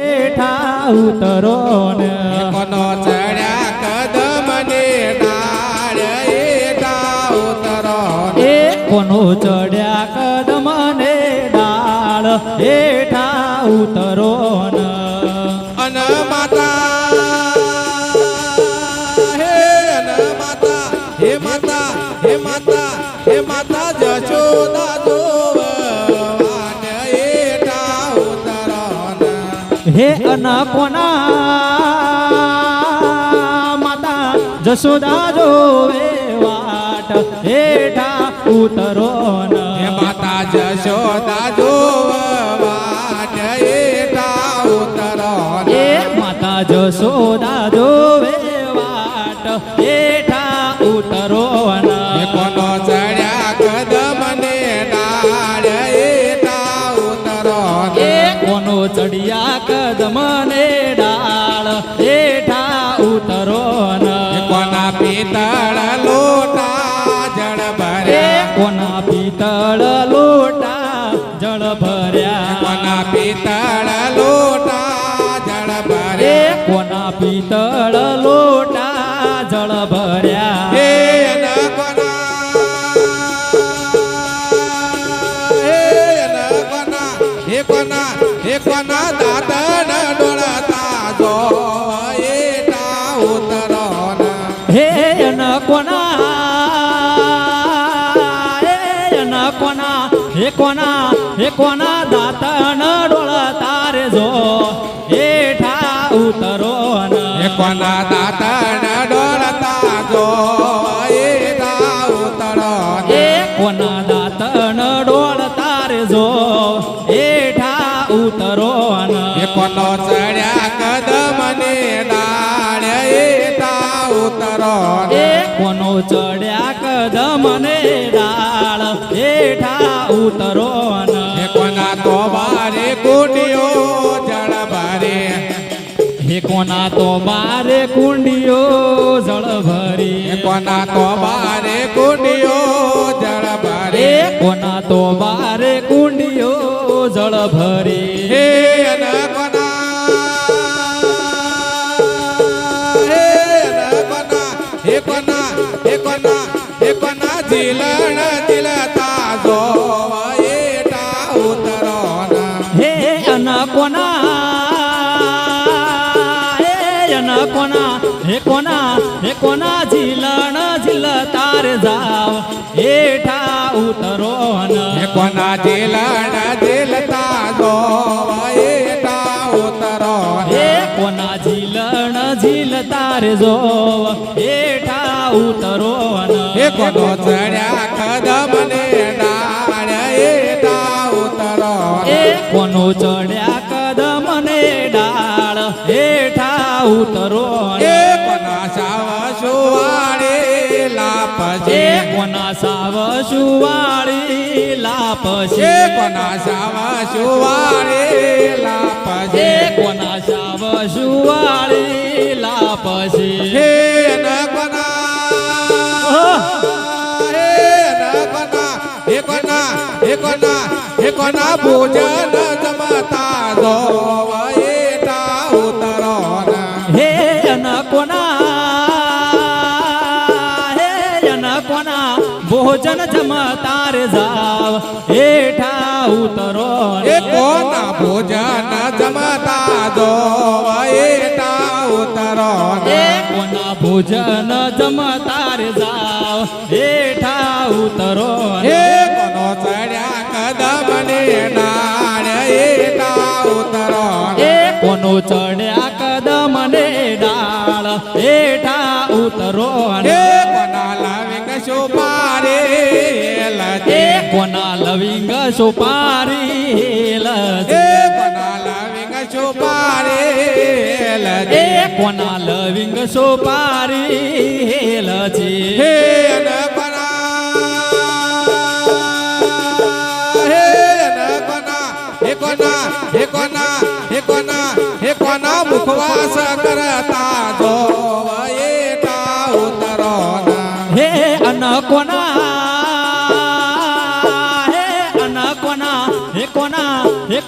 હેઠા ઉતરો ને કોનો ચડ્યા કદમ ને ડાળ એટા ઉતરો એ કોનો ચડ્યા કદમ ને ડાળ એઠા ઉતરો ને અન માતા હે અન કોના? માતા જશોદા જોવે વાટ હેઠા ઉતરો ન માતા જશોદા જોવાન કોના હે અન કોના હે કોના હે કોના દાતણ ડોળ તારે જો. હેઠા ઉતરો હે એ કોના દાતણ ડોળતા જો. એટા ઉતરો હે કોના દાતણ ડોળ તારે જો. હેઠા ઉતરો હે કોનો ચડ્યા કદમ ને ડાળ એટા ઉતરો એ ચડ્યા કદમ ને ડાળ હેઠા ઉતરો કોના તો બારે કુંડીઓ જળ ભરે. હે કોના તો બારે કુંડીઓ જળ ભરી. કોના તો બારે કુંડીઓ જળ ભરે. કોના તો બારે કુંડીઓ જળ ભરી. હે હે કોના હે કોના ઝીલણ ઝીલ તાર જાવ? એઠા ઉતરો હે કોના જીલણ દિલતા જો એઠા ઉતરો હે કોના ઝીલણ ઝીલ તાર જો એઠા ઉતરો હે કોનો ચડ્યા કદમ સાવ સુવાળી લાપ છે કોના સાવ સુવાડે લાપ છે કોના સાવ સુવાળી લાપ છે હે ન હે ન હે કોના હે કોના હે કોના ભોજન ભોજન જમતાર જાવ. હેઠા ઉતરો એ કોના ભોજન જમતા દો એટા ઉતરો એ કોના ભોજન જમતાર જાવ? હેઠા ઉતરો એ કોનો ચડ્યા કદમ ને ડાળ એટા ઉતરો એ કોનો ચડ્યા કદમ ને ડાળ હેઠા ઉતરો કોના લવિંગ સુપારી લજે કોના લવિંગ સુપારે લજે કોના લવિંગ સુપારી લજે હે ન કોના હે ન કોના હે કોના હે કોના હે કોના હે કોના મુખવાસ કરતા જો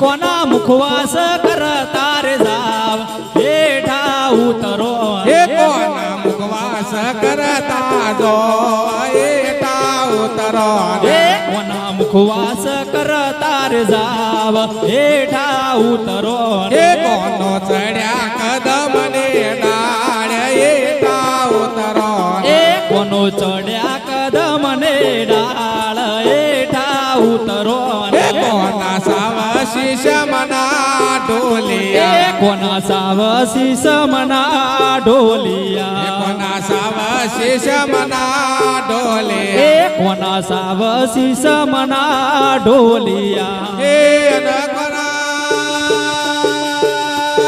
कोणा मुखवास करता रे जाव? बेठा उतरो. हे कोणा मुखवास करता जो एटा उतरो. हे कोणा मुखवास करता रे जाव? एठा उतरो. हे कोणो चढ्या कदमने डाळ्या एटा उतरो. हे कोणो चढ्या कदमने डाळ? एठा उतरो. શીશ મના ઢોલિયા કોના સાવ શીશ મના ઢોલિયા કોના સાવ શીશ મના એ ઢોલિયા કોના સાવસી સમના ઢોલિયા? એ નગના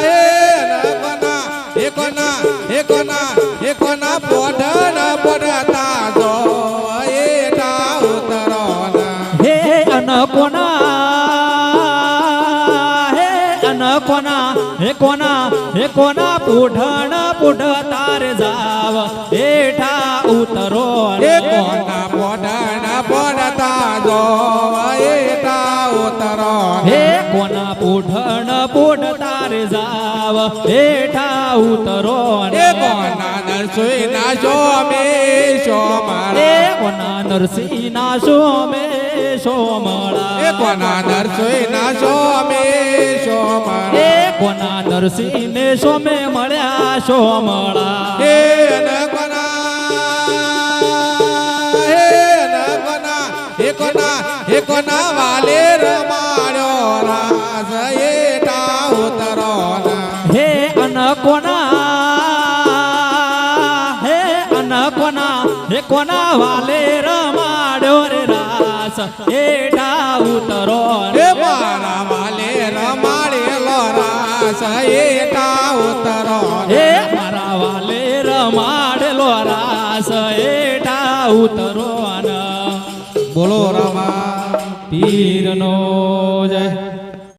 એ નગના કોના હે કોના હે કોના પોઢણ હે કોના હે કોના પૂઢણ પૂઢ તાર જાવ. બેઠા ઉતરો એ કોના પોઢણ પડતા જો હે? કોના પૂઢણ પૂઢ તારે જાવ? હેઠા ઉતરો એ કોના નરસોઈ ના શો મે શો મારે કોના નરસિંહ ના સોમે સોમળા એ કોના નરસોઈ ના શો મે શો મારા કોના નરસિંહ ને સોમે મળ્યા સોમળા હે કોના હે કોના હે કોના હે કોના વાલે અનકોના? હે અનકોના? હે કોના વાલે રમાડ્યો રે રાસ? હેઠા ઉતરો રે મારા વાલે રમાડેલો રાસ? એટા ઉતરો હે મારા વાલે રમાડેલો રાસ? હેઠા ઉતરો બોલો રમા. પીરનો જય.